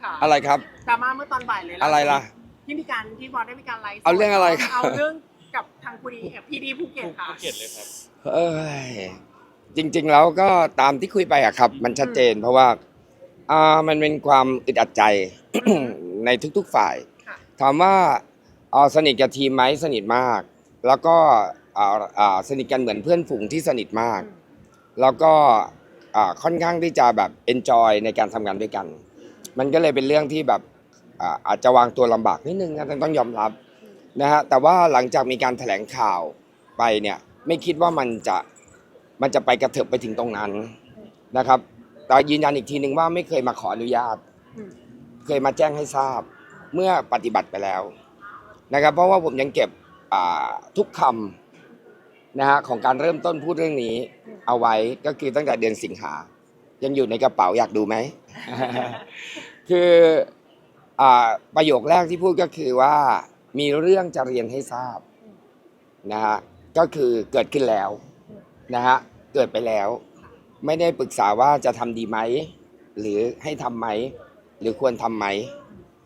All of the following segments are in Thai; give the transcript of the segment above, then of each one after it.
อสค่ะอะไรครับดราม่าเมื่อตอนบ่ายเลยอะไรล่ะ ที่มีการที่บอสได้มีการไลฟ์สดเอาเรื่องอะไรครับ เอาเรื่องกับทางภูดีพีดีภูเก็ตค่ะภูเก็ตเลยครับ เอ้ยจริงๆแล้วก็ตามที่คุยไปอะครับ มันชัดเจนเพราะว่าอ่ามันเป็นความอึดอัดใจ ในทุกๆฝ่าย ค่ะ ถามว่าเอ่อสนิทกับทีมไหมสนิทมาก แล้วก็อ่าอ่าสนิทกันเหมือนเพื่อนฝูงที่สนิทมาก แล้วก็อ่าค่อนข้างที่จะแบบเอนจอยในการทำงานด้วยกัน มันก็เลยเป็นเรื่องที่แบบอาจจะวางตัวลำบากนิดนึงนะต้องยอมรับนะฮะแต่ว่าหลังจากมีการแถลงข่าวไปเนี่ยไม่คิดว่ามันจะมันจะไปกระเถิบไปถึงตรงนั้นนะครับ แต่ยืนยันอีกทีหนึ่งว่าไม่เคยมาขออนุญาต เคยมาแจ้งให้ทราบเมื่อปฏิบัติไปแล้วนะครับ เพราะว่าผมยังเก็บทุกคำนะฮะของการเริ่มต้นพูดเรื่องนี้ เอาไว้ก็คือตั้งแต่เดือนสิงหายังอยู่ในกระเป๋าอยากดูไหม คืออาประโยคแรกที่พูดก็คือว่า มีเรื่องจะเรียนให้ทราบนะฮะก็คือเกิดขึ้นแล้วนะฮะเกิดไปแล้ว ไม่ได้ปรึกษาว่าจะทำดีไหม หรือให้ทำไหม หรือควรทำไหม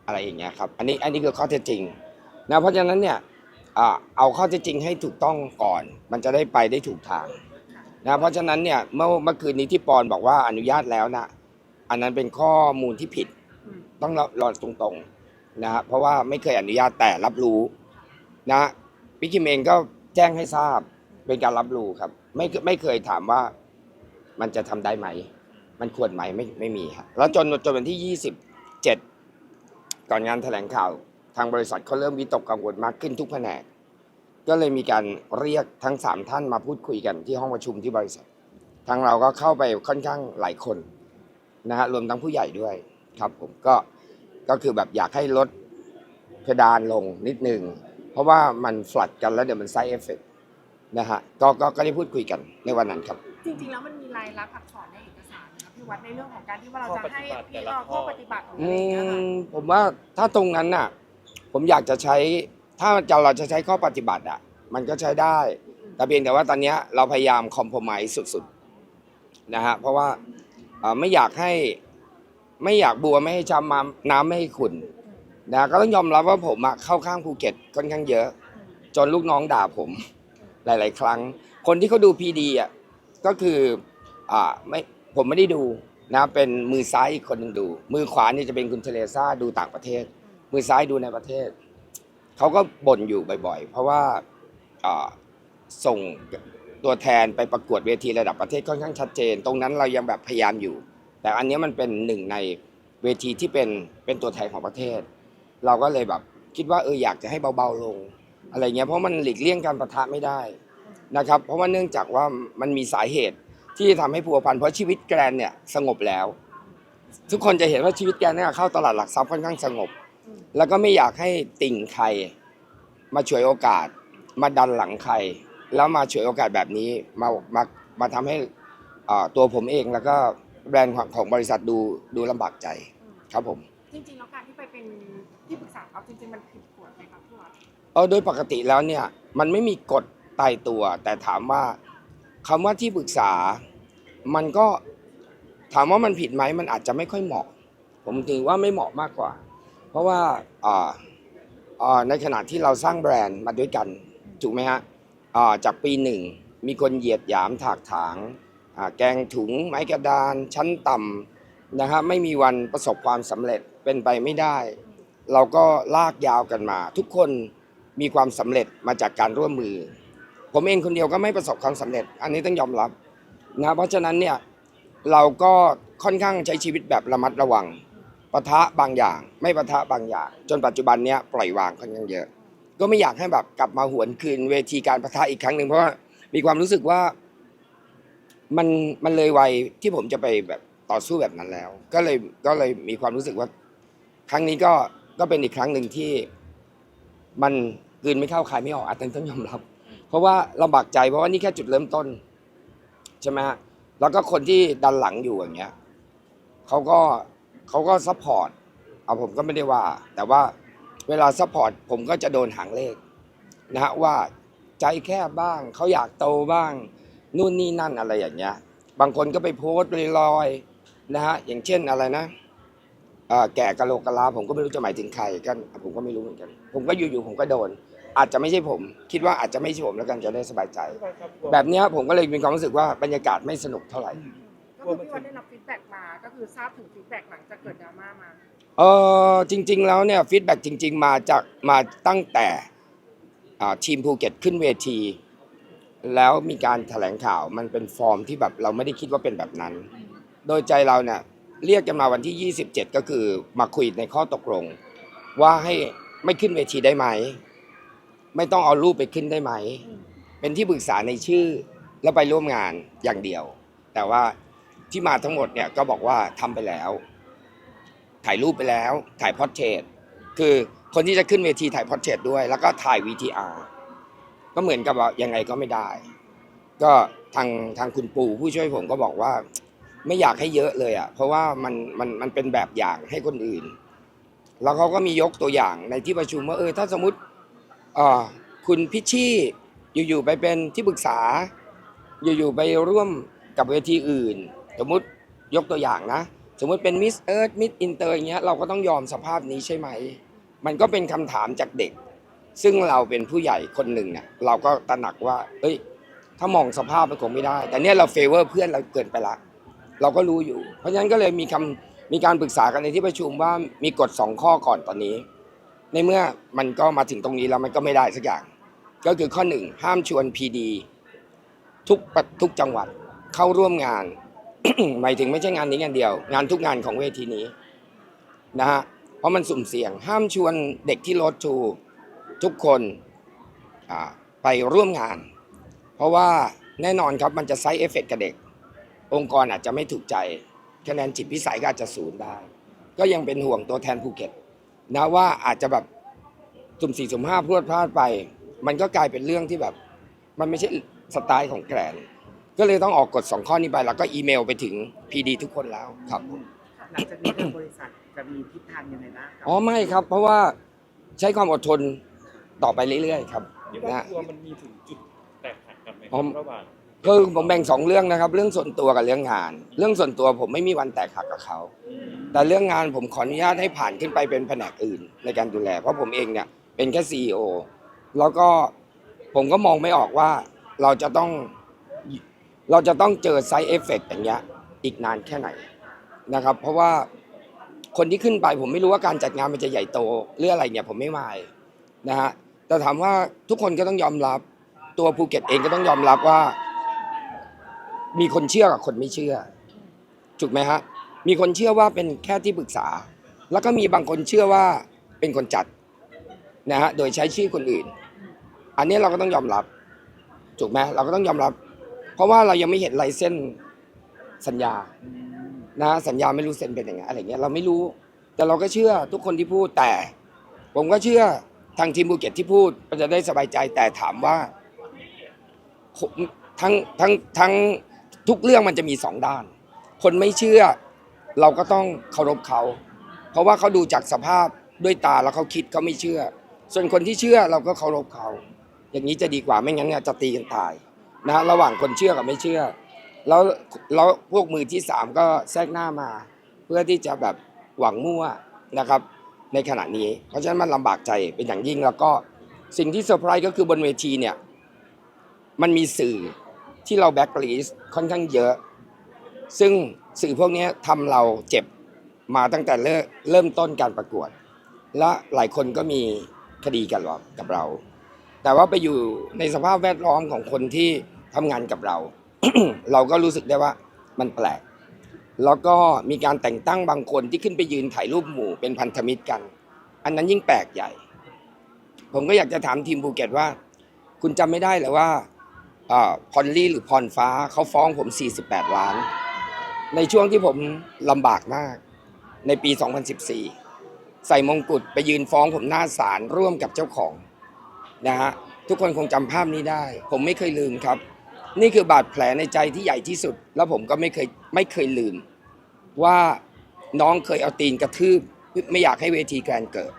อะไรอย่างเงี้ยครับ อันนี้อันนี้คือข้อเท็จจริงนะเพราะฉะนั้นเนี่ยอ่าเอาข้อเท็จจริงให้ถูกต้องก่อน มันจะได้ไปได้ถูกทางนะเพราะฉะนั้นเนี่ยเมื่อเมื่อคืนนี้ที่ปอนบอกว่าอนุญาตแล้วนะอันนั้นเป็นข้อมูลที่ผิด ต้องรอตรงๆนะเพราะว่าไม่เคยอนุญาตแต่รับรู้นะพี่คิมเองก็แจ้งให้ทราบเป็นการรับรู้ครับ ไม่ไม่เคยถามว่ามันจะทำได้ไหม มันควรไหมไม่ไม่มีครับแล้วจนจนวันที่27ก่อนงานแถลงข่าว ทางบริษัทเขาเริ่มวิตกกังวลมากขึ้นทุกแผนก ก็เลยมีการเรียกทั้งสามท่านมาพูดคุยกันที่ห้องประชุมที่บริษัท ทางเราก็เข้าไปค่อนข้างหลายคนนะฮะรวมทั้งผู้ใหญ่ด้วยครับผมก็ ก็คือแบบอยากให้ลดเพดานลงนิดนึง เพราะว่ามันฟลัดกันแล้วเดี๋ยวมันไซเอฟเฟกนะฮะก็ก็ก็ได้พูดคุยกันในวันนั้นครับ จริงๆ แล้วมันมีรายลักษณ์อักษรในเอกสารนะครับพี่วัดในเรื่องของการที่ว่าเราจะให้ข้อปฏิบัติพี่แต่ละเอ่อข้ข้ออปฏิบัติของอือะไรอย่างเงี้ยค่ะมผมว่าถ้าตรงนั้นน่ะ ผมอยากจะใช้ถ้าจะเราจะใช้ข้อปฏิบัติอะ มันก็ใช้ได้ แต่เพียงแต่ว่าตอนเนี้ยเราพยายามคอม p r o m i s e สุดๆนะฮะเพราะว่าเอ่อไม่อยากให้ ไม่อยากบัวไม่ให้ช้ำมาน้ำไม่ให้ขุ่นนะก็ต้องยอมรับว่าผมอะเข้าข้างภูเก็ตค่อนข้างเยอะ จนลูกน้องด่าผม หลาย ๆ ครั้ง คนที่เขาดูพีดีอะก็คืออ่าไม่ผมไม่ได้ดูนะเป็นมือซ้ายอีกคนหนึ่งดู มือขวานี่จะเป็นคุณเทเลซ่าดูต่างประเทศ มือซ้ายดูในประเทศเขาก็บ่นอยู่บ่อย ๆ เพราะว่าอ่าส่งตัวแทนไปประกวดเวทีระดับประเทศค่อนข้างชัดเจน ตรงนั้นเรายังแบบพยายามอยู่ แต่อันนี้มันเป็นหนึ่งในเวทีที่เป็นเป็นตัวแทนของประเทศ เราก็เลยแบบคิดว่าเอออยากจะให้เบาๆลง อะไรเงี้ยเพราะมันหลีกเลี่ยงการประทะไม่ได้นะครับ เพราะว่าเนื่องจากว่ามันมีสาเหตุที่ทำให้พัวพันเพราะชีวิตแกรนเนี่ยสงบแล้ว ทุกคนจะเห็นว่าชีวิตแกรนเนี่ยเข้าตลาดหลักทรัพย์ค่อนข้างสงบ แล้วก็ไม่อยากให้ติ่งใครมาฉวยโอกาส มาดันหลังใคร แล้วมาฉวยโอกาสแบบนี้มามามาทำให้ตัวผมเองแล้วก็ แบรนด์ของของบริษัทดูดูลำบากใจครับผม จริงๆแล้วการที่ไปเป็นที่ปรึกษาเขาจริงๆมันผิดกฎไหมครับพี่วัดเออโดยปกติแล้วเนี่ยมันไม่มีกฎตายตัว แต่ถามว่าคำว่าที่ปรึกษา มันก็ถามว่ามันผิดไหมมันอาจจะไม่ค่อยเหมาะ ผมถือว่าไม่เหมาะมากกว่า เพราะว่าอ่าอ่าในขณะที่เราสร้างแบรนด์มาด้วยกันถูกไหมฮะอ่าจากปีหนึ่งมีคนเหยียดหยามถากถางอ่า แกงถุงไม้กระดานชั้นต่ำนะฮะไม่มีวันประสบความสำเร็จเป็นไปไม่ได้ เราก็ลากยาวกันมา ทุกคนมีความสำเร็จมาจากการร่วมมือ ผมเองคนเดียวก็ไม่ประสบความสำเร็จ อันนี้ต้องยอมรับนะเพราะฉะนั้นเนี่ยเราก็ค่อนข้างใช้ชีวิตแบบระมัดระวังปะทะบางอย่าง ไม่ปะทะบางอย่าง จนปัจจุบันเนี้ยปล่อยวางค่อนข้างเยอะ ก็ไม่อยากให้แบบกลับมาหวนคืนเวทีการปะทะอีกครั้งหนึ่งเพราะว่ามีความรู้สึกว่า มันมันเลยวัยที่ผมจะไปแบบต่อสู้แบบนั้นแล้ว ก็เลยก็เลยมีความรู้สึกว่า ครั้งนี้ก็ก็เป็นอีกครั้งหนึ่งที่ มันกลืนไม่เข้าคายไม่ออกอาจจะต้องยอมรับ เพราะว่าลำบากใจเพราะว่านี่แค่จุดเริ่มต้นใช่ไหมฮะแล้วก็คนที่ดันหลังอยู่อย่างเงี้ยเขาก็เขาก็ซัพพอร์ตเอาผมก็ไม่ได้ว่า แต่ว่าเวลาซัพพอร์ตผมก็จะโดนหางเลขนะฮะว่าใจแคบบ้างเขาอยากโตบ้าง นู่นนี่นั่นอะไรอย่างเงี้ย บางคนก็ไปโพสต์ลอยๆนะฮะอย่างเช่นอะไรนะเอ่อแก่กะโหลกกะลาผมก็ไม่รู้จะหมายถึงใครกัน ผมก็ไม่รู้เหมือนกัน ผมก็อยู่ๆผมก็โดน อาจจะไม่ใช่ผม คิดว่าอาจจะไม่ใช่ผมแล้วกันจะได้สบายใจ แบบเนี้ยผมก็เลยมีความรู้สึกว่าบรรยากาศไม่สนุกเท่าไหร่ก็คือพี่วันได้รับฟีดแบ็กมาก็คือทราบถึงฟีดแบ็กหลังจากเกิดดราม่ามาเออจริง ๆ แล้วเนี่ยฟีดแบ็กจริง ๆ มาจากมาตั้งแต่อ่าทีมภูเก็ตขึ้นเวที แล้วมีการแถลงข่าวมันเป็นฟอร์มที่แบบเราไม่ได้คิดว่าเป็นแบบนั้น โดยใจเราเนี่ยเรียกกันมาวันที่ 27 ก็คือมาคุยในข้อตกลง ว่าให้ไม่ขึ้นเวทีได้ไหม ไม่ต้องเอารูปไปขึ้นได้ไหม เป็นที่ปรึกษาในชื่อแล้วไปร่วมงานอย่างเดียว แต่ว่าที่มาทั้งหมดเนี่ยก็บอกว่าทำไปแล้ว ถ่ายรูปไปแล้ว ถ่ายพอร์เทรตคือคนที่จะขึ้นเวทีถ่ายพอร์เทรตด้วย แล้วก็ถ่าย VTR ก็เหมือนกับว่ายังไงก็ไม่ได้ ก็ทางทางคุณปู่ผู้ช่วยผมก็บอกว่า ไม่อยากให้เยอะเลยอะเพราะว่ามันมันมันเป็นแบบอย่างให้คนอื่น แล้วเขาก็มียกตัวอย่างในที่ประชุมว่าเออถ้าสมมติคุณพิชชี่อยู่ๆไปเป็นที่ปรึกษา อยู่ๆไปร่วมกับเวทีอื่น สมมติยกตัวอย่างนะ สมมติเป็นมิสเอิร์ธมิสอินเตอร์อย่างเงี้ยเราก็ต้องยอมสภาพนี้ใช่ไหม มันก็เป็นคำถามจากเด็ก ซึ่งเราเป็นผู้ใหญ่คนหนึ่งเนี่ยเราก็ตระหนักว่า เอ้ย ถ้ามองสภาพมันคงไม่ได้ แต่เนี่ยเราเฟเวอร์เพื่อนเราเกินไปละ เราก็รู้อยู่ เพราะฉะนั้นก็เลยมีคำมีการปรึกษากันในที่ประชุมว่ามีกฎสองข้อก่อนตอนนี้ ในเมื่อมันก็มาถึงตรงนี้แล้วมันก็ไม่ได้สักอย่าง ก็คือข้อหนึ่งห้ามชวนพีดีทุกปทุกจังหวัดเข้าร่วมงาน หมายถึงไม่ใช่งานนี้งานเดียว งานทุกงานของเวทีนี้นะฮะเพราะมันสุ่มเสี่ยง ห้ามชวนเด็กที่รถทู ทุกคนอ่าไปร่วมงาน เพราะว่าแน่นอนครับมันจะไซด์เอฟเฟกกับเด็ก องค์กรอาจจะไม่ถูกใจ คะแนนจิตพิสัยก็อาจจะศูนย์ได้ ก็ยังเป็นห่วงตัวแทนภูเก็ตนะว่าอาจจะแบบสุ่มสี่สุ่มห้าพรวดพลาดไป มันก็กลายเป็นเรื่องที่แบบ มันไม่ใช่สไตล์ของแกรนด์ก็เลยต้องออกกฎสองข้อนี้ไป แล้วก็อีเมลไปถึงพีดีทุกคนแล้วครับผมหลังจากนี้ทางบริษัทจะมีทิศทางยังไงบ้างครับอ๋อไม่ครับ เพราะว่าใช้ความอดทน ต่อไปเรื่อยๆครับที่ว่านะตัวมันมีถึงจุดแตกหักกันไหมคอ๋รัอบระหว่างคือผมแบ่งสองเรื่องนะครับ เรื่องส่วนตัวกับเรื่องงาน เรื่องส่วนตัวผมไม่มีวันแตกหักกับเขาแต่เรื่องงานผมขออนุญาตให้ผ่านขึ้นไปเป็นแผนกอื่นในการดูแล เพราะผมเองเนี่ยเป็นแค่ซีอแล้วก็ผมก็มองไม่ออกว่าเราจะต้องเราจะต้องเจอไซ d ์เอฟเฟกอย่างเงี้ยอีกนานแค่ไหนนะครับ เพราะว่าคนที่ขึ้นไปผมไม่รู้ว่าการจัดงานมันจะใหญ่โตหรืออะไรเนี่ยผมไม่มาย นะฮะแต่ถามว่าทุกคนก็ต้องยอมรับ ตัวภูเก็ตเองก็ต้องยอมรับว่า มีคนเชื่อกับคนไม่เชื่อถูกไหมฮะมีคนเชื่อว่าเป็นแค่ที่ปรึกษา แล้วก็มีบางคนเชื่อว่าเป็นคนจัดนะฮะโดยใช้ชื่อคนอื่น อันนี้เราก็ต้องยอมรับถูกไหมเราก็ต้องยอมรับ เพราะว่าเรายังไม่เห็นลายเส้นสัญญานะสัญญาไม่รู้เซ็นเป็นยังไงอะไรเงี้ยเราไม่รู้ แต่เราก็เชื่อทุกคนที่พูดแต่ ผมก็เชื่อ ทางทีมภูเก็ตที่พูดก็จะได้สบายใจแต่ถามว่าทั้งทั้งทั้งทุกเรื่องมันจะมีสองด้าน คนไม่เชื่อเราก็ต้องเคารพเขา เพราะว่าเขาดูจากสภาพด้วยตาแล้วเขาคิดเขาไม่เชื่อ ส่วนคนที่เชื่อเราก็เคารพเขา อย่างนี้จะดีกว่าไม่งั้นเนี่ยจะตีกันตายนะระหว่างคนเชื่อกับไม่เชื่อ แล้วแล้วพวกมือที่สามก็แทรกหน้ามา เพื่อที่จะแบบหวังมั่วนะครับ ในขณะนี้ เพราะฉะนั้นมันลำบากใจเป็นอย่างยิ่งแล้วก็สิ่งที่เซอร์ไพรส์ก็คือบนเวทีเนี่ยมันมีสื่อที่เราแบ็กลิสค่อนข้างเยอะ ซึ่งสื่อพวกนี้ทำเราเจ็บมาตั้งแต่เริ่มเริ่มต้นการประกวด และหลายคนก็มีคดีกันกับเรา แต่ว่าไปอยู่ในสภาพแวดล้อมของคนที่ทำงานกับเรา เราก็รู้สึกได้ว่ามันแปลก แล้วก็มีการแต่งตั้งบางคนที่ขึ้นไปยืนถ่ายรูปหมู่เป็นพันธมิตรกัน อันนั้นยิ่งแปลกใหญ่ ผมก็อยากจะถามทีมภูเก็ตว่า คุณจำไม่ได้หรือว่าอพอลลี่หรือพรฟ้าเขาฟ้องผม 48 ล้าน ในช่วงที่ผมลำบากมาก ในปี 2014 ใส่มงกุฎไปยืนฟ้องผมหน้าศาลร่วมกับเจ้าของนะฮะทุกคนคงจำภาพนี้ได้ ผมไม่เคยลืมครับ นี่คือบาดแผลในใจที่ใหญ่ที่สุด แล้วผมก็ไม่เคยไม่เคยลืม ว่าน้องเคยเอาตีนกระทืบไม่อยากให้เวทีแกรนเกิด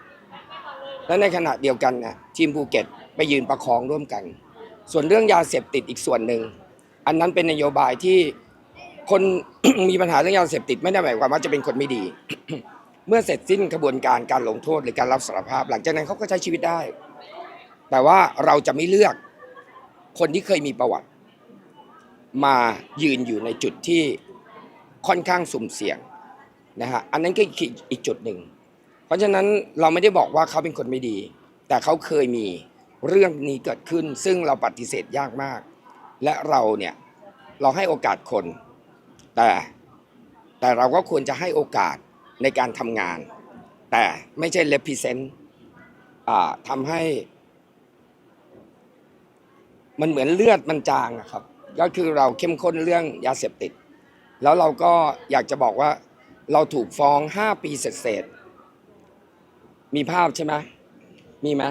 และในขณะเดียวกันนะทีมภูเก็ตไปยืนประคองร่วมกัน ส่วนเรื่องยาเสพติดอีกส่วนหนึ่ง อันนั้นเป็นนโยบายที่คนมีปัญหาเรื่องยาเสพติดไม่ได้หมายความว่าจะเป็นคนไม่ดี เมื่อเสร็จสิ้นกระบวนการการลงโทษหรือการรับสารภาพ หลังจากนั้นเขาก็ใช้ชีวิตได้ แต่ว่าเราจะไม่เลือกคนที่เคยมีประวัติ มายืนอยู่ในจุดที่ค่อนข้างสุ่มเสี่ยงนะฮะอันนั้นก็อีกจุดหนึ่ง เพราะฉะนั้นเราไม่ได้บอกว่าเขาเป็นคนไม่ดี แต่เขาเคยมีเรื่องนี้เกิดขึ้น ซึ่งเราปฏิเสธยากมาก และเราเนี่ยเราให้โอกาสคน แต่แต่เราก็ควรจะให้โอกาสในการทำงาน แต่ไม่ใช่ represent ทำให้ มันเหมือนเลือดมันจางอะครับ ก็คือเราเข้มข้นเรื่องยาเสพติด แล้วเราก็อยากจะบอกว่าเราถูกฟ้อง 5 ปีเสร็จๆมีภาพใช่ไหมมีไหม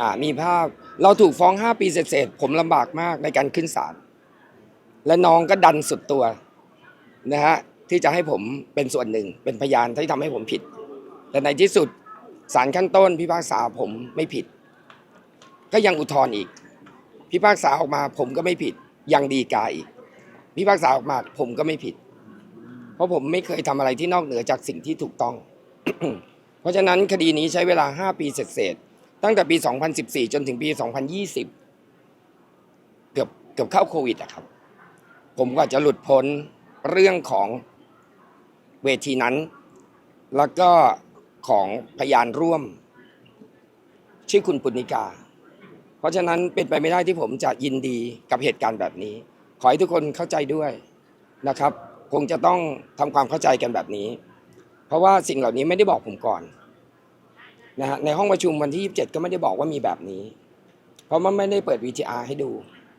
อ่ามีภาพเราถูกฟ้อง 5 ปีเสร็จๆผมลำบากมากในการขึ้นศาลและน้องก็ดันสุดตัวนะฮะที่จะให้ผมเป็นส่วนหนึ่งเป็นพยานที่ทำให้ผมผิด แต่ในที่สุดศาลขั้นต้นพิพากษาผมไม่ผิด ก็ยังอุทธรณ์อีกพิพากษาออกมาผมก็ไม่ผิด ยังดีกาอีกพิพากษาออกมาผมก็ไม่ผิด เพราะผมไม่เคยทำอะไรที่นอกเหนือจากสิ่งที่ถูกต้อง เพราะฉะนั้นคดีนี้ใช้เวลา 5 ปีเศษๆตั้งแต่ปี 2014 จนถึงปี 2020 เกือบเกือบเข้าโควิดอะครับ ผมก็จะหลุดพ้นเรื่องของเวทีนั้น แล้วก็ของพยานร่วม ชื่อคุณปุณิกา เพราะฉะนั้นเป็นไปไม่ได้ที่ผมจะยินดีกับเหตุการณ์แบบนี้ ขอให้ทุกคนเข้าใจด้วยนะครับ คงจะต้องทำความเข้าใจกันแบบนี้ เพราะว่าสิ่งเหล่านี้ไม่ได้บอกผมก่อนนะฮะในห้องประชุมวันที่ 27 ก็ไม่ได้บอกว่ามีแบบนี้ เพราะมันไม่ได้เปิด VTR ให้ดู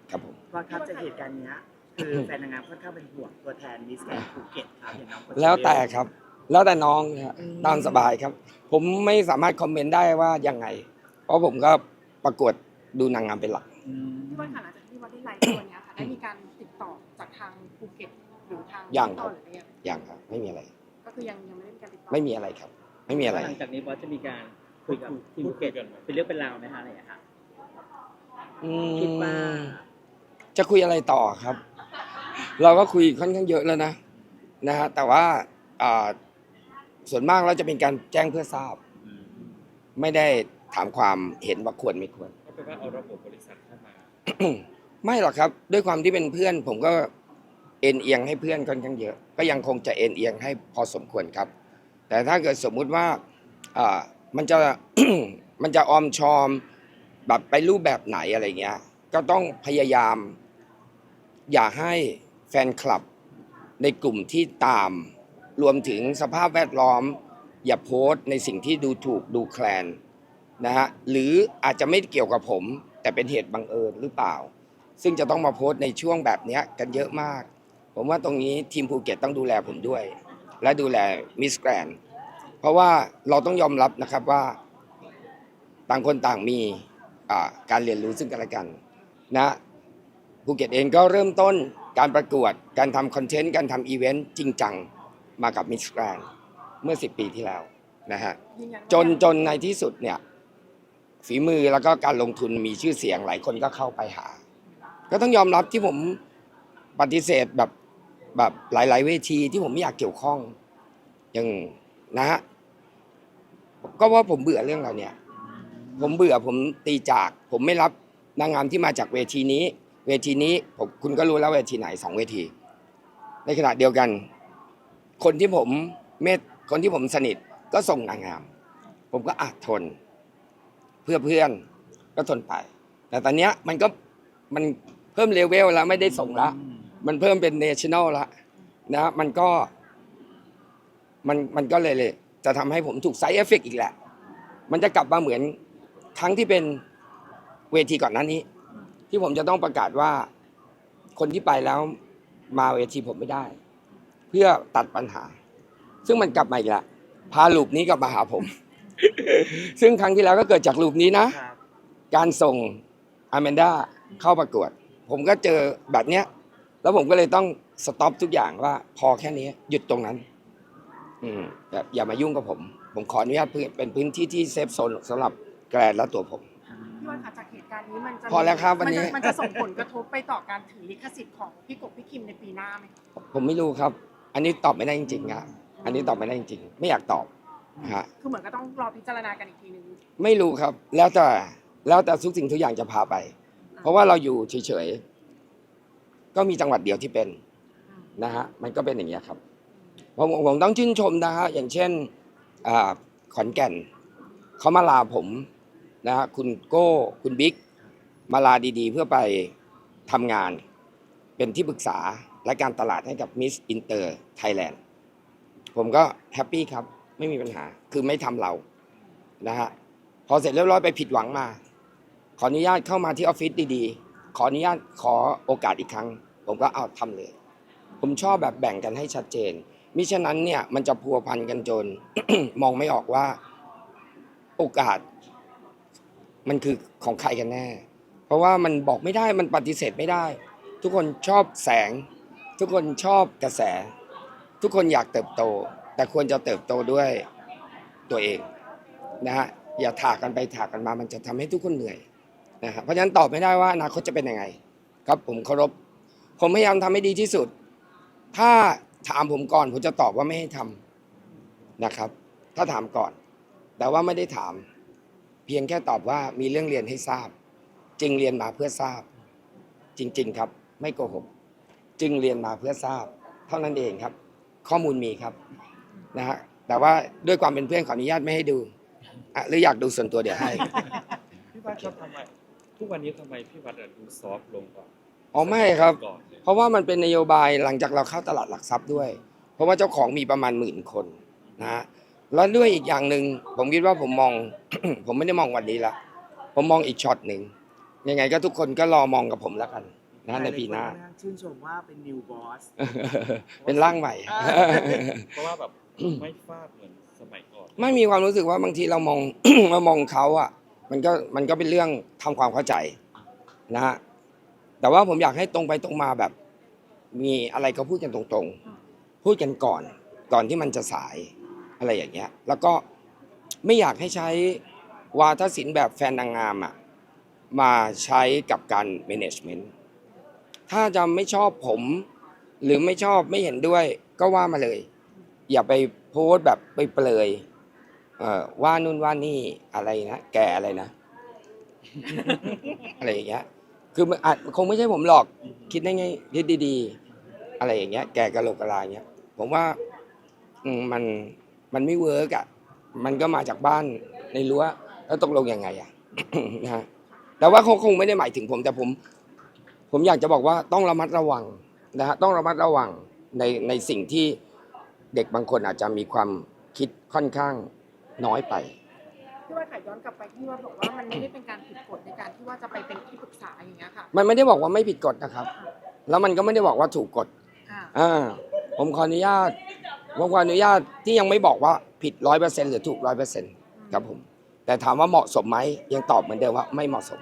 ครับผมว่าครับจากเหตุการณ์เนี้ยคือแฟนนางงามค่อนข้างเป็นห่วงตัวแทนมิสแกรนด์ภูเก็ตครับอย่างน้องคนแล้วแต่ครับ แล้วแต่น้องนะฮะตามสบายครับ ผมไม่สามารถคอมเมนต์ได้ว่ายังไง เพราะผมก็ประกวด ดูนางงามเป็นหลักอืมพี่บอลค่ะหลังจากที่วันที่ไลฟ์ตัวเนี้ยค่ะได้มีการติดต่อจากทางภูเก็ตหรือทางยังครับหรือยังอย่างครับ ไม่มีอะไร ก็คือยังยังไม่ได้มีการติดต่อไม่มีอะไรครับ ไม่มีอะไร หลังจากนี้บอสจะมีการคุยกับทีมภูเก็ตเป็นเรื่องเป็นราวไหมฮะอะไรอย่างเงี้ยค่ะ อืคิดว่ามจะคุยอะไรต่อครับ เราก็คุยค่อนข้างเยอะแล้วนะนะฮะแต่ว่าอ่าส่วนมากเราจะเป็นการแจ้งเพื่อทราบ ไม่ได้ถามความเห็นว่าควรไม่ควรก็เป็น ว่าเอาระบบบริษัทเข้ามา ไม่หรอกครับ ด้วยความที่เป็นเพื่อน ผมก็เอ็นเอียงให้เพื่อนค่อนข้างเยอะ ก็ยังคงจะเอ็นเอียงให้พอสมควรครับ แต่ถ้าเกิดสมมุติว่าอ่ามันจะ มันจะออมชอมแบบไปรูปแบบไหนอะไรเงี้ย ก็ต้องพยายาม อย่าให้แฟนคลับในกลุ่มที่ตาม รวมถึงสภาพแวดล้อม อย่าโพสต์ในสิ่งที่ดูถูกดูแคลน นะฮะหรืออาจจะไม่เกี่ยวกับผม แต่เป็นเหตุบังเอิญหรือเปล่า ซึ่งจะต้องมาโพสต์ในช่วงแบบเนี้ยกันเยอะมาก ผมว่าตรงนี้ทีมภูเก็ตต้องดูแลผมด้วย และดูแลมิสแกรนเพราะว่าเราต้องยอมรับนะครับว่า ต่างคนต่างมีอ่าการเรียนรู้ซึ่งกันและกันนะภูเก็ตเองก็เริ่มต้นการประกวด การทำคอนเทนต์ การทำอีเวนต์จริงจังมากับมิสแกรนเมื่อ 10 ปีที่แล้วนะฮะยืนยันว่าจนจนในที่สุดเนี่ย ฝีมือแล้วก็การลงทุนมีชื่อเสียงหลายคนก็เข้าไปหา ก็ต้องยอมรับที่ผมปฏิเสธแบบแบบหลาย ๆ เวทีที่ผมไม่อยากเกี่ยวข้องอย่างนะฮะก็ว่าผมเบื่อเรื่องเราเนี่ย ผมเบื่อผมตีจาก ผมไม่รับนางงามที่มาจากเวทีนี้ เวทีนี้ผมคุณก็รู้แล้วเวทีไหนสองเวที ในขณะเดียวกัน คนที่ผมเมตคนที่ผมสนิทก็ส่งนางงาม ผมก็อาจทน เพื่อเพื่อนก็ทนไป แต่ตอนเนี้ยมันก็มันเพิ่มเลเวลแล้วไม่ได้ส่งละ มันเพิ่มเป็นเนชั่นแนลละนะมันก็ มันมันก็เลยเลยจะทำให้ผมถูกไซ d ์เอฟเฟกอีกแหละ มันจะกลับมาเหมือนครั้งที่เป็นเวทีก่อนหน้านี้ ที่ผมจะต้องประกาศว่า คนที่ไปแล้วมาเวทีผมไม่ได้ เพื่อตัดปัญหา ซึ่งมันกลับมาอีกแล้วพาลูปนี้กลับมาหาผม ซึ่งครั้งที่แล้วก็เกิดจากลูปนี้นะ ครับการส่งอแมนด้าเข้าประกวด ผมก็เจอแบบเนี้ย แล้วผมก็เลยต้องสต็อปทุกอย่างว่า พอแค่นี้หยุดตรงนั้น อืมแบบอย่ามายุ่งกับผม ผมขออนุญาตพื้นเป็นพื้นที่ที่เซฟโซนสำหรับแกรนและตัวผม พี่บอลค่ะจากเหตุการณ์นี้มันจะพอแล้วครับวันนี้ มัจะมันจะส่งผลกระทบไปต่อการถือลิขสิทธิ์ของพี่กบพี่คิมในปีหน้าไหมคะผมไม่รู้ครับ อันนี้ตอบไม่ได้จริงๆอะอันนี้ตอบไม่ได้จริงๆ ไม่อยากตอบ ฮะคือเหมือนก็ต้องรอพิจารณากันอีกทีนึงไม่รู้ครับ แล้วแต่แล้วแต่ทุกสิ่งทุกอย่างจะพาไป เพราะว่าเราอยู่เฉยๆก็มีจังหวัดเดียวที่เป็นนะฮะมันก็เป็นอย่างนี้ยครับผมผมผมต้องชื่นชมนะฮะอย่างเช่นอ่าขอนแก่นเขามาลาผมนะฮะคุณโก้คุณบิ๊กมาลาดีๆ เพื่อไปทำงาน เป็นที่ปรึกษาและการตลาดให้กับมิสอินเตอร์ไทยแลนด์ผมก็แฮปปี้ครับ ไม่มีปัญหา คือไม่ทำเรานะฮะพอเสร็จเรียบร้อยไปผิดหวังมา ขออนุญาตเข้ามาที่ออฟฟิศดีๆ ขออนุญาตขอโอกาสอีกครั้ง ผมก็เอาทำเลย ผมชอบแบบแบ่งกันให้ชัดเจนมิฉะนั้นเนี่ยมันจะพัวพันกันจน มองไม่ออกว่า โอกาส มันคือของใครกันแน่ เพราะว่ามันบอกไม่ได้มันปฏิเสธไม่ได้ ทุกคนชอบแสง ทุกคนชอบกระแส ทุกคนอยากเติบโต แต่ควรจะเติบโตด้วยตัวเองนะฮะอย่าถากกันไปถากกันมามันจะทำให้ทุกคนเหนื่อยนะฮะเพราะฉะนั้นตอบไม่ได้ว่าอนาคตจะเป็นยังไง ครับผมเคารพผมพยายามทำให้ดีที่สุด ถ้าถามผมก่อนผมจะตอบว่าไม่ให้ทำนะครับ ถ้าถามก่อน แต่ว่าไม่ได้ถาม เพียงแค่ตอบว่ามีเรื่องเรียนให้ทราบ จึงเรียนมาเพื่อทราบ จริง ๆ ครับ ไม่โกหก จึงเรียนมาเพื่อทราบ เท่านั้นเองครับ ข้อมูลมีครับ นะฮะแต่ว่าด้วยความเป็นเพื่อนขออนุญาตไม่ให้ดูอะหรืออยากดูส่วนตัวเดี๋ยวให้ พี่วัดครับทำไมทุกวันนี้ทำไมพี่วัดอะดูซอฟต์ลงกว่าอ๋อไม่ครับ ก่อนเลยเพราะว่ามันเป็นนโยบายหลังจากเราเข้าตลาดหลักทรัพย์ด้วย เพราะว่าเจ้าของมีประมาณหมื่นคนนะฮะแล้วด้วยอีกอย่างหนึ่งผมคิดว่าผมมอง ผมไม่ได้มองวันนี้ละผมมองอีกช็อตหนึ่งยังไงก็ทุกคนก็รอมองกับผมแล้วกันนะในปีหน้าลยคค่อข้งชื่นชมว่าเป็น new boss เป็นร่างใหม่ เพราะว่าแบบ ไม่ฟาดเหมือนสมัยก่อนไม่มีความรู้สึกว่าบางทีเรามอง เรามองเขาอะ มันก็มันก็เป็นเรื่องทำความเข้าใจนะฮะแต่ว่าผมอยากให้ตรงไปตรงมาแบบ มีอะไรก็พูดกันตรงๆ พูดกันก่อน ก่อนที่มันจะสายอะไรอย่างเงี้ย แล้วก็ไม่อยากให้ใช้วาทศิลป์แบบแฟนนางงามอะมาใช้กับการ management ถ้าจะไม่ชอบผม หรือไม่ชอบไม่เห็นด้วยก็ว่ามาเลย อย่าไปโพสต์แบบไปเปลยเอ่อว่านู่นว่านี่อะไรนะแกอะไรนะ อะไรอย่างเงี้ย คือมันอาจคงไม่ใช่ผมหรอกคิดได้ไงคิดดีๆ อะไรอย่างเงี้ย แกกะโหลกกะลาเงี้ย ผมว่าอืมมันมันไม่เวิร์กอะมันก็มาจากบ้านในรั้วแล้วตกลงยังไงอะ นะฮะแต่ว่าเขาคงไม่ได้หมายถึงผม แต่ผม ผมอยากจะบอกว่าต้องระมัดระวังนะฮะต้องระมัดระวังในในสิ่งที่ เด็กบางคนอาจจะมีความคิดค่อนข้างน้อยไปพี่ว่าถ่ายย้อนกลับไปที่ว่าบอกว่ามันไม่ได้เป็นการผิดกฎในการที่ว่าจะไปเป็นที่ปรึกษาอย่างเงี้ยค่ะมันไม่ได้บอกว่าไม่ผิดกฎนะครับ แล้วมันก็ไม่ได้บอกว่าถูกกฎอ่าอ่าผมขออนุญาตผมขออนุญาตที่ยังไม่บอกว่าผิดร้อยเปอร์เซ็นหรือถูกร้อยเปอร์เซ็นครับผมแต่ถามว่าเหมาะสมไหมยังตอบเหมือนเดิมว่าไม่เหมาะสม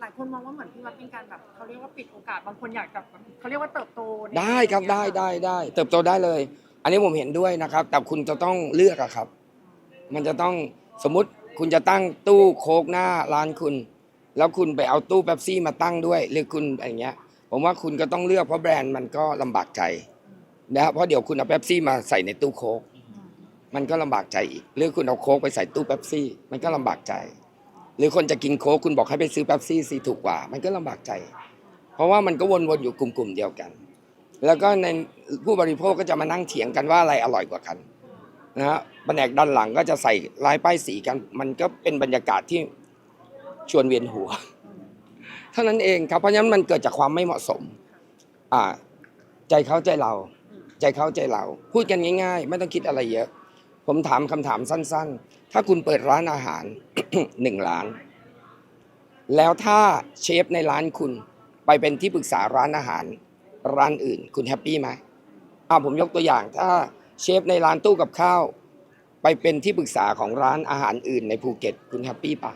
หลายคนมองว่าเหมือนพี่วัดเป็นการแบบเขาเรียกว่าปิดโอกาสบางคนอยากจะแบบเขาเรียกว่าเติบโตในได้ครับได้ได้ได้เติบโตได้เลยอั นนี้ผมเห็นด้วยนะครับ แต่คุณจะต้องเลือกอะครับ มันจะต้องสมมติคุณจะตั้งตู้โค้กหน้าร้านคุณ แล้วคุณไปเอาตู้เป๊ปซี่มาตั้งด้วยหรือคุณอะไรเงี้ย ผมว่าคุณก็ต้องเลือกเพราะแบรนด์มันก็ลำบากใจนะครับเพราะเดี๋ยวคุณเอาเป๊ปซี่มาใส่ในตู้โค้กมันก็ลำบากใจอีกหรือคุณเอาโค้กไปใส่ตู้เป๊ปซี่ มันก็ลำบากใจ หรือคนจะกินโค้กคุณบอกให้ไปซื้อเป๊ปซี่ซีถูกกว่า มันก็ลำบากใจ เพราะว่ามันก็วนๆอยู่กลุ่มๆเดียวกัน แล้วก็ในผู้บริโภคก็จะมานั่งเถียงกันว่าอะไรอร่อยกว่ากันนะฮะแผนกด้านหลังก็จะใส่ลายป้ายสีกัน มันก็เป็นบรรยากาศที่ชวนเวียนหัว เท่านั้นเองครับเพราะฉะนั้นมันเกิดจากความไม่เหมาะสม อ่า ใจเขาใจเรา ใจเขาใจเรา พูดกันง่ายๆ ไม่ต้องคิดอะไรเยอะ ผมถามคำถามสั้น ๆ ถ้าคุณเปิดร้านอาหารหนึ่งร้าน แล้วถ้าเชฟในร้านคุณไปเป็นที่ปรึกษาร้านอาหาร ร้านอื่น คุณแฮปปี้ไหมอ่าผมยกตัวอย่างถ้าเชฟในร้านตู้กับข้าว ไปเป็นที่ปรึกษาของร้านอาหารอื่นในภูเก็ต คุณแฮปปี้ปะ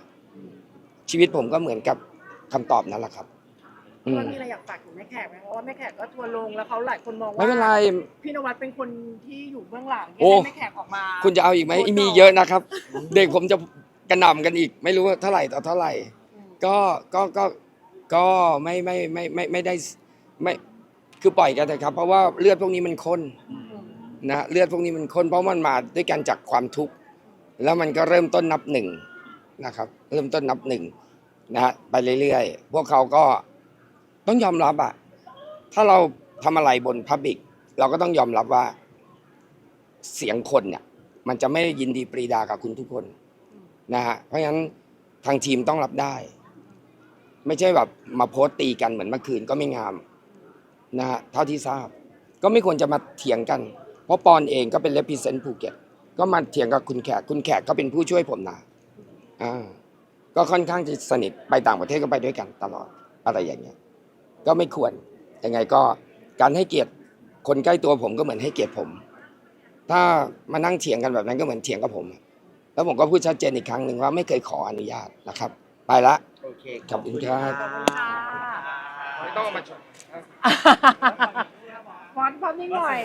ชีวิตผมก็เหมือนกับคำตอบนั่นแหละครับ อืพี่มวัดมีอะไรอยากฝากถึงแม่แขกไหมเพราะว่าแม่แขกก็ทัวร์ลงแล้วเขาหลายคนมองว่าไม่เป็นไร พี่นวัดเป็นคนที่อยู่เบื้องหลังที่โอ้ ให้แม่แขกออกมา คุณจะเอาอีกไหมโอ้โหมีเยอะนะครับ เด็กผมจะกระหน่ำกันอีก ไม่รู้ว่าเท่าไหร่ต่อเท่าไหร่ อืม ก็ก็ก็ก็ไม่ไม่ไม่ไม่ไม่ได้ไม่ คือปล่อยกันเถอะครับ เพราะว่าเลือดพวกนี้มันข้นอืมนะเลือดพวกนี้มันข้นเพราะมันมาด้วยกันจากความทุกข์แล้วมันก็เริ่มต้นนับหนึ่งนะครับ เริ่มต้นนับหนึ่งนะฮะไปเรื่อยๆ พวกเขาก็ต้องยอมรับอะถ้าเราทำอะไรบนพับบิกเราก็ต้องยอมรับว่า เสียงคนเนี่ย มันจะไม่ได้ยินดีปรีดากับคุณทุกคนนะฮะเพราะฉะนั้นทางทีมต้องรับได้ ไม่ใช่แบบมาโพสต์ตีกันเหมือนเมื่อคืนก็ไม่งาม นะฮะเท่าที่ทราบ ก็ไม่ควรจะมาเถียงกัน เพราะปอนเองก็เป็นเลพิเซนต์ภูเก็ตก็มาเถียงกับคุณแขกคุณแขกก็เป็นผู้ช่วยผมนะอ่าก็ค่อนข้างจะสนิทไปต่างประเทศก็ไปด้วยกันตลอดอะไรอย่างเงี้ยก็ไม่ควรยังไงก็การให้เกียรติคนใกล้ตัวผมก็เหมือนให้เกียรติผม ถ้ามานั่งเถียงกันแบบนั้นก็เหมือนเถียงกับผม แล้วผมก็พูดชัดเจนอีกครั้งหนึ่งว่าไม่เคยขออนุญาตนะครับ ไปละ โอเคขอบคุณครับ ขอบคุณค่ะ ต้องเอามาชนฟอนต์พอมนิดหน่อย